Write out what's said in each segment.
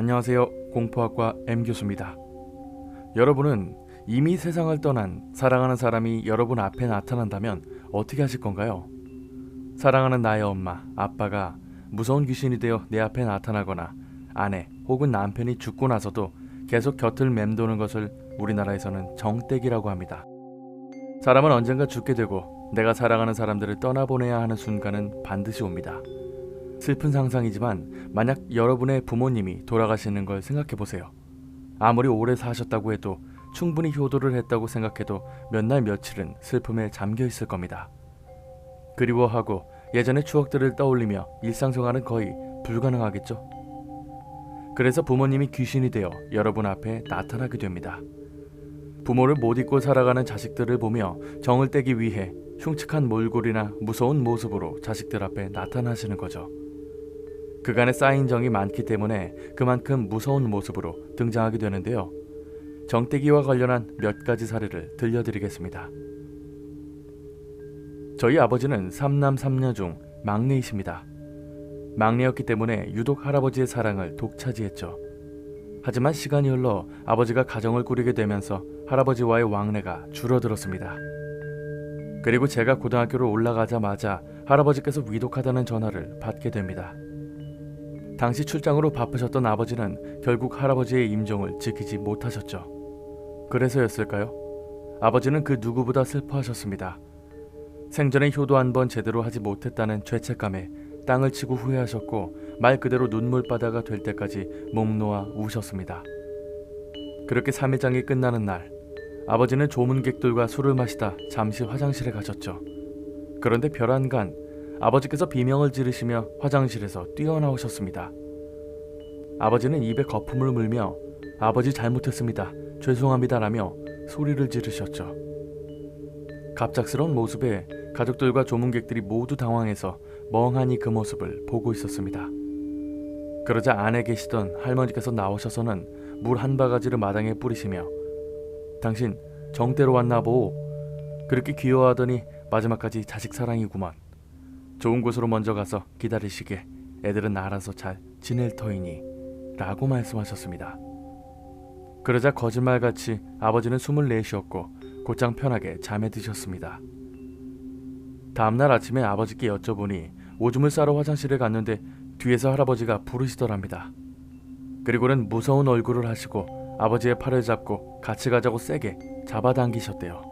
안녕하세요. 공포학과 M 교수입니다. 여러분은 이미 세상을 떠난 사랑하는 사람이 여러분 앞에 나타난다면 어떻게 하실 건가요? 사랑하는 나의 엄마, 아빠가 무서운 귀신이 되어 내 앞에 나타나거나 아내 혹은 남편이 죽고 나서도 계속 곁을 맴도는 것을 우리나라에서는 정떼기라고 합니다. 사람은 언젠가 죽게 되고 내가 사랑하는 사람들을 떠나보내야 하는 순간은 반드시 옵니다. 슬픈 상상이지만 만약 여러분의 부모님이 돌아가시는 걸 생각해 보세요. 아무리 오래 사셨다고 해도 충분히 효도를 했다고 생각해도 몇 날 며칠은 슬픔에 잠겨 있을 겁니다. 그리워하고 예전의 추억들을 떠올리며 일상생활은 거의 불가능하겠죠. 그래서 부모님이 귀신이 되어 여러분 앞에 나타나게 됩니다. 부모를 못 잊고 살아가는 자식들을 보며 정을 떼기 위해 흉측한 몰골이나 무서운 모습으로 자식들 앞에 나타나시는 거죠. 그간의 쌓인 정이 많기 때문에 그만큼 무서운 모습으로 등장하게 되는데요. 정떼기와 관련한 몇 가지 사례를 들려드리겠습니다. 저희 아버지는 삼남 삼녀 중 막내이십니다. 막내였기 때문에 유독 할아버지의 사랑을 독차지했죠. 하지만 시간이 흘러 아버지가 가정을 꾸리게 되면서 할아버지와의 왕래가 줄어들었습니다. 그리고 제가 고등학교를 올라가자마자 할아버지께서 위독하다는 전화를 받게 됩니다. 당시 출장으로 바쁘셨던 아버지는 결국 할아버지의 임종을 지키지 못하셨죠. 그래서였을까요? 아버지는 그 누구보다 슬퍼하셨습니다. 생전에 효도 한 번 제대로 하지 못했다는 죄책감에 땅을 치고 후회하셨고 말 그대로 눈물바다가 될 때까지 목 놓아 우셨습니다. 그렇게 3일장이 끝나는 날 아버지는 조문객들과 술을 마시다 잠시 화장실에 가셨죠. 그런데 별안간 아버지께서 비명을 지르시며 화장실에서 뛰어나오셨습니다. 아버지는 입에 거품을 물며 아버지 잘못했습니다. 죄송합니다라며 소리를 지르셨죠. 갑작스러운 모습에 가족들과 조문객들이 모두 당황해서 멍하니 그 모습을 보고 있었습니다. 그러자 안에 계시던 할머니께서 나오셔서는 물 한 바가지를 마당에 뿌리시며 당신 정대로 왔나 보. 그렇게 귀여워하더니 마지막까지 자식 사랑이구만. 좋은 곳으로 먼저 가서 기다리시게. 애들은 알아서 잘 지낼 터이니. 라고 말씀하셨습니다. 그러자 거짓말같이 아버지는 숨을 내쉬었고 곧장 편하게 잠에 드셨습니다. 다음날 아침에 아버지께 여쭤보니 오줌을 싸러 화장실에 갔는데 뒤에서 할아버지가 부르시더랍니다. 그리고는 무서운 얼굴을 하시고 아버지의 팔을 잡고 같이 가자고 세게 잡아당기셨대요.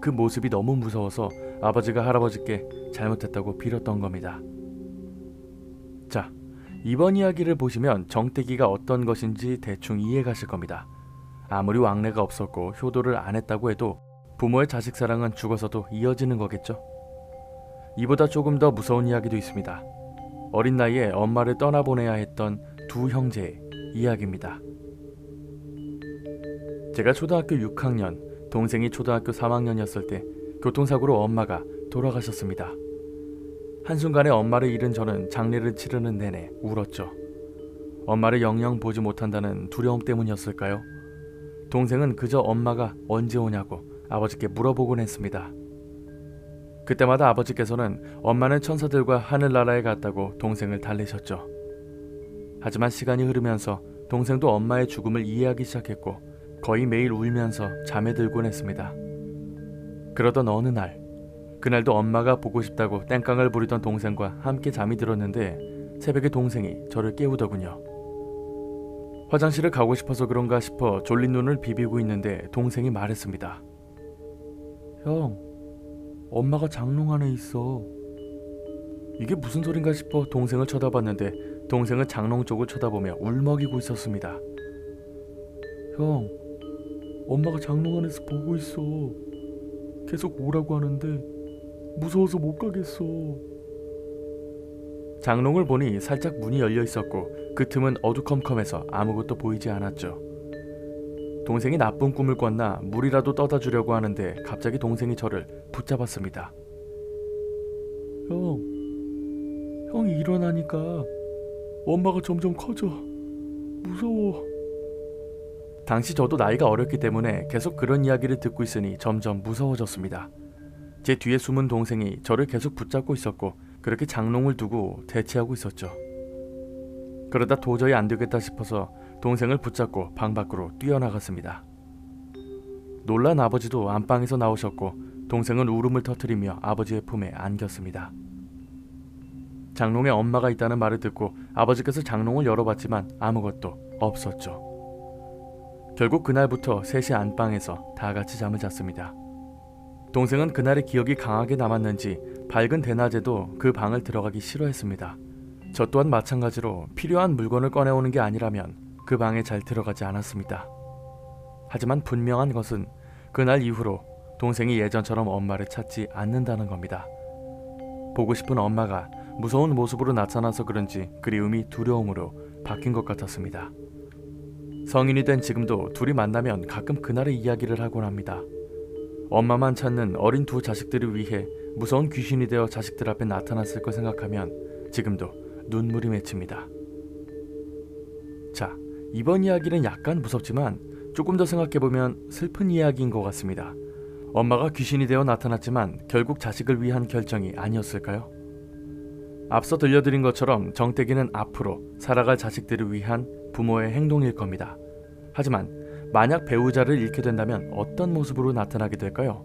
그 모습이 너무 무서워서 아버지가 할아버지께 잘못했다고 빌었던 겁니다. 자, 이번 이야기를 보시면 정태기가 어떤 것인지 대충 이해가실 겁니다. 아무리 왕래가 없었고 효도를 안 했다고 해도 부모의 자식 사랑은 죽어서도 이어지는 거겠죠. 이보다 조금 더 무서운 이야기도 있습니다. 어린 나이에 엄마를 떠나보내야 했던 두 형제의 이야기입니다. 제가 초등학교 6학년, 동생이 초등학교 3학년이었을 때 교통사고로 엄마가 돌아가셨습니다. 한순간에 엄마를 잃은 저는 장례를 치르는 내내 울었죠. 엄마를 영영 보지 못한다는 두려움 때문이었을까요? 동생은 그저 엄마가 언제 오냐고 아버지께 물어보곤 했습니다. 그때마다 아버지께서는 엄마는 천사들과 하늘나라에 갔다고 동생을 달래셨죠. 하지만 시간이 흐르면서 동생도 엄마의 죽음을 이해하기 시작했고 거의 매일 울면서 잠에 들곤 했습니다. 그러던 어느 날, 그날도 엄마가 보고 싶다고 땡깡을 부리던 동생과 함께 잠이 들었는데 새벽에 동생이 저를 깨우더군요. 화장실을 가고 싶어서 그런가 싶어 졸린 눈을 비비고 있는데 동생이 말했습니다. 형, 엄마가 장롱 안에 있어. 이게 무슨 소린가 싶어 동생을 쳐다봤는데 동생은 장롱 쪽을 쳐다보며 울먹이고 있었습니다. 형, 엄마가 장롱 안에서 보고 있어. 계속 오라고 하는데 무서워서 못 가겠어. 장롱을 보니 살짝 문이 열려 있었고 그 틈은 어두컴컴해서 아무것도 보이지 않았죠. 동생이 나쁜 꿈을 꿨나 물이라도 떠다 주려고 하는데 갑자기 동생이 저를 붙잡았습니다. 형, 형이 일어나니까 엄마가 점점 커져. 무서워. 당시 저도 나이가 어렸기 때문에 계속 그런 이야기를 듣고 있으니 점점 무서워졌습니다. 제 뒤에 숨은 동생이 저를 계속 붙잡고 있었고 그렇게 장롱을 두고 대치하고 있었죠. 그러다 도저히 안 되겠다 싶어서 동생을 붙잡고 방 밖으로 뛰어나갔습니다. 놀란 아버지도 안방에서 나오셨고 동생은 울음을 터뜨리며 아버지의 품에 안겼습니다. 장롱에 엄마가 있다는 말을 듣고 아버지께서 장롱을 열어봤지만 아무것도 없었죠. 결국 그날부터 셋이 안방에서 다 같이 잠을 잤습니다. 동생은 그날의 기억이 강하게 남았는지 밝은 대낮에도 그 방을 들어가기 싫어했습니다. 저 또한 마찬가지로 필요한 물건을 꺼내오는 게 아니라면 그 방에 잘 들어가지 않았습니다. 하지만 분명한 것은 그날 이후로 동생이 예전처럼 엄마를 찾지 않는다는 겁니다. 보고 싶은 엄마가 무서운 모습으로 나타나서 그런지 그리움이 두려움으로 바뀐 것 같았습니다. 성인이 된 지금도 둘이 만나면 가끔 그날의 이야기를 하곤 합니다. 엄마만 찾는 어린 두 자식들을 위해 무서운 귀신이 되어 자식들 앞에 나타났을 걸 생각하면 지금도 눈물이 맺힙니다. 자, 이번 이야기는 약간 무섭지만 조금 더 생각해보면 슬픈 이야기인 것 같습니다. 엄마가 귀신이 되어 나타났지만 결국 자식을 위한 결정이 아니었을까요? 앞서 들려드린 것처럼 정태기는 앞으로 살아갈 자식들을 위한 부모의 행동일 겁니다. 하지만 만약 배우자를 잃게 된다면 어떤 모습으로 나타나게 될까요?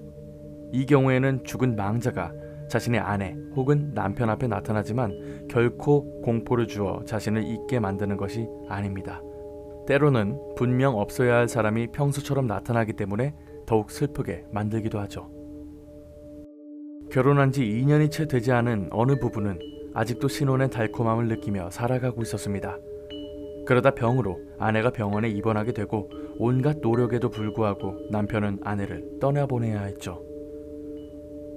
이 경우에는 죽은 망자가 자신의 아내 혹은 남편 앞에 나타나지만 결코 공포를 주어 자신을 잊게 만드는 것이 아닙니다. 때로는 분명 없어야 할 사람이 평소처럼 나타나기 때문에 더욱 슬프게 만들기도 하죠. 결혼한 지 2년이 채 되지 않은 어느 부부는 아직도 신혼의 달콤함을 느끼며 살아가고 있었습니다. 그러다 병으로 아내가 병원에 입원하게 되고 온갖 노력에도 불구하고 남편은 아내를 떠나보내야 했죠.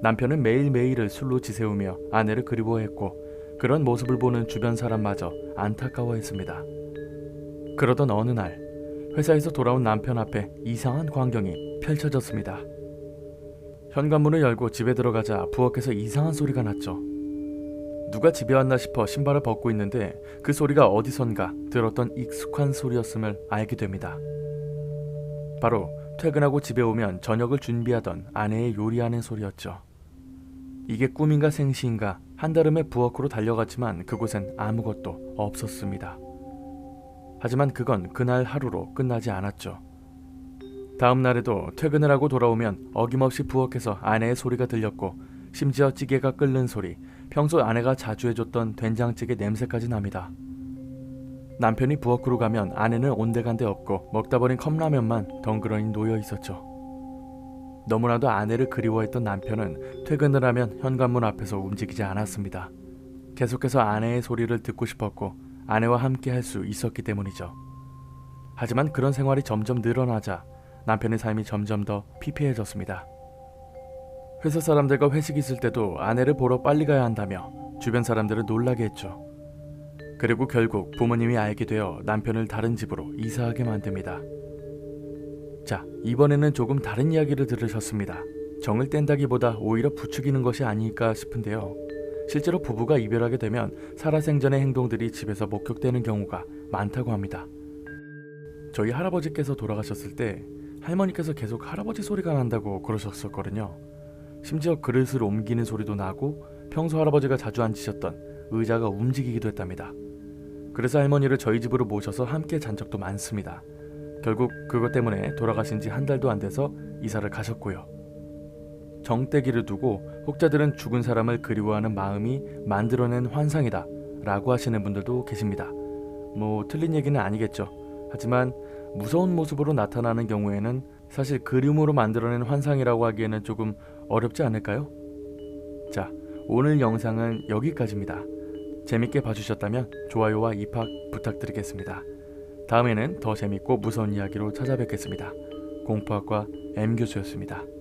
남편은 매일매일을 술로 지새우며 아내를 그리워했고 그런 모습을 보는 주변 사람마저 안타까워했습니다. 그러던 어느 날 회사에서 돌아온 남편 앞에 이상한 광경이 펼쳐졌습니다. 현관문을 열고 집에 들어가자 부엌에서 이상한 소리가 났죠. 누가 집에 왔나 싶어 신발을 벗고 있는데 그 소리가 어디선가 들었던 익숙한 소리였음을 알게 됩니다. 바로 퇴근하고 집에 오면 저녁을 준비하던 아내의 요리하는 소리였죠. 이게 꿈인가 생시인가 한달음에 부엌으로 달려갔지만 그곳엔 아무것도 없었습니다. 하지만 그건 그날 하루로 끝나지 않았죠. 다음 날에도 퇴근을 하고 돌아오면 어김없이 부엌에서 아내의 소리가 들렸고 심지어 찌개가 끓는 소리, 평소 아내가 자주 해줬던 된장찌개 냄새까지 납니다. 남편이 부엌으로 가면 아내는 온데간데 없고 먹다 버린 컵라면만 덩그러니 놓여 있었죠. 너무나도 아내를 그리워했던 남편은 퇴근을 하면 현관문 앞에서 움직이지 않았습니다. 계속해서 아내의 소리를 듣고 싶었고 아내와 함께 할 수 있었기 때문이죠. 하지만 그런 생활이 점점 늘어나자 남편의 삶이 점점 더 피폐해졌습니다. 회사 사람들과 회식 있을 때도 아내를 보러 빨리 가야 한다며 주변 사람들을 놀라게 했죠. 그리고 결국 부모님이 알게 되어 남편을 다른 집으로 이사하게 만듭니다. 자, 이번에는 조금 다른 이야기를 들으셨습니다. 정을 뗀다기보다 오히려 부추기는 것이 아닐까 싶은데요. 실제로 부부가 이별하게 되면 살아생전의 행동들이 집에서 목격되는 경우가 많다고 합니다. 저희 할아버지께서 돌아가셨을 때 할머니께서 계속 할아버지 소리가 난다고 그러셨었거든요. 심지어 그릇을 옮기는 소리도 나고 평소 할아버지가 자주 앉으셨던 의자가 움직이기도 했답니다. 그래서 할머니를 저희 집으로 모셔서 함께 잔 적도 많습니다. 결국 그것 때문에 돌아가신 지 한 달도 안 돼서 이사를 가셨고요. 정떼기를 두고 혹자들은 죽은 사람을 그리워하는 마음이 만들어낸 환상이다 라고 하시는 분들도 계십니다. 뭐 틀린 얘기는 아니겠죠. 하지만 무서운 모습으로 나타나는 경우에는 사실 그림으로 만들어낸 환상이라고 하기에는 조금 어렵지 않을까요? 자, 오늘 영상은 여기까지입니다. 재밌게 봐주셨다면 좋아요와 입학 부탁드리겠습니다. 다음에는 더 재밌고 무서운 이야기로 찾아뵙겠습니다. 공포학과 M교수였습니다.